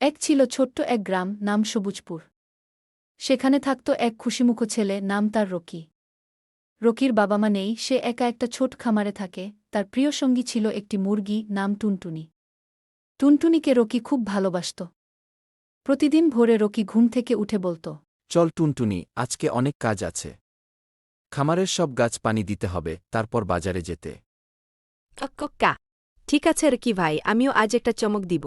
এক ছিল ছোট্ট এক গ্রাম নাম সবুজপুর। সেখানে থাকত এক খুশিমুখো ছেলে নাম তার রকি। রকির বাবা মা নেই সে একা একটা ছোট খামারে থাকে। তার প্রিয় সঙ্গী ছিল একটি মুরগি নাম টুনটুনি। টুনটুনিকে রকি খুব ভালোবাসত। প্রতিদিন ভোরে রকি ঘুম থেকে উঠে বলত চল টুনটুনি আজকে অনেক কাজ আছে। খামারের সব গাছ পানি দিতে হবে তারপর বাজারে যেতে। ঠিক আছে রকি ভাই আমিও আজ একটা চমক দিব।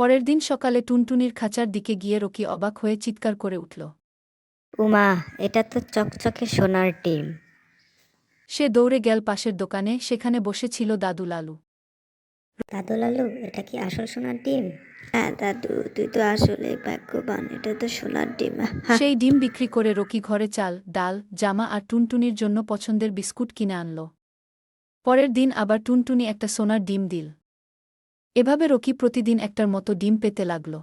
পরের দিন সকালে টুনটুনির খাঁচার দিকে গিয়ে রকি অবাক হয়ে চিৎকার করে উঠল। উমা এটা তো চকচকে সোনার টিম সে দৌড়ে গেল পাশের দোকানে সেখানে বসেছিল দাদু লালু। দাদু লালু এটা কি আসল সোনার ডিম? হ্যাঁ দাদু তুই তো আসলে ভাগ্যবান এটা তো সোনার ডিম। সেই ডিম বিক্রি করে রকি ঘরে চাল ডাল জামা আর টুনটুনির জন্য পছন্দের বিস্কুট কিনে আনল। পরের দিন আবার টুনটুনি একটা সোনার ডিম দিল। এভাবে রকি প্রতিদিন একটার মতো ডিম পেতে লাগল।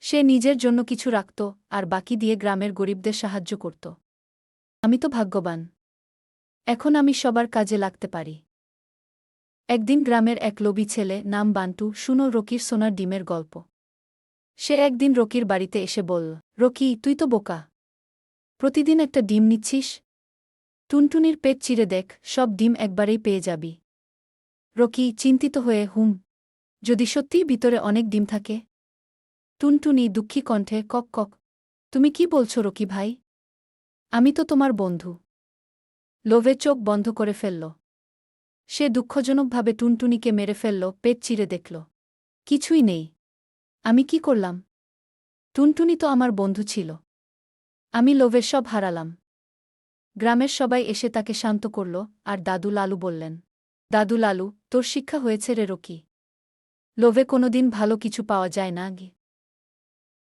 সে নিজের জন্য কিছু রাখত আর বাকি দিয়ে গ্রামের গরিবদের সাহায্য করত। আমি তো ভাগ্যবান। এখন আমি সবার কাজে লাগতে পারি একদিন গ্রামের এক লোভী ছেলে নাম বান্টু শুনো রকির সোনার ডিমের গল্প। সে একদিন রকির বাড়িতে এসে বলল, রকি, তুই তো বোকা। প্রতিদিন একটা ডিম নিচ্ছিস? টুনটুনির পেট চিরে দেখ, সব ডিম একবারেই পেয়ে যাবি রকি চিন্তিত হয়ে, হুম যদি সত্যিই ভিতরে অনেক ডিম থাকে? টুনটুনি দুঃখী কণ্ঠে কক কক, তুমি কি বলছো রকি ভাই? আমি তো তোমার বন্ধু। লোভে চোখ বন্ধ করে ফেলল। সে দুঃখজনকভাবে টুনটুনিকে মেরে ফেলল, পেট চিরে দেখল। কিছুই নেই। আমি কি করলাম? টুনটুনি তো আমার বন্ধু ছিল। আমি লোভের সব হারালাম। গ্রামের সবাই এসে তাকে শান্ত করল আর দাদু লালু বললেন, দাদু লালু, তোর শিক্ষা হয়েছে রে রকি। লোভে কোনোদিন ভালো কিছু পাওয়া যায় না গে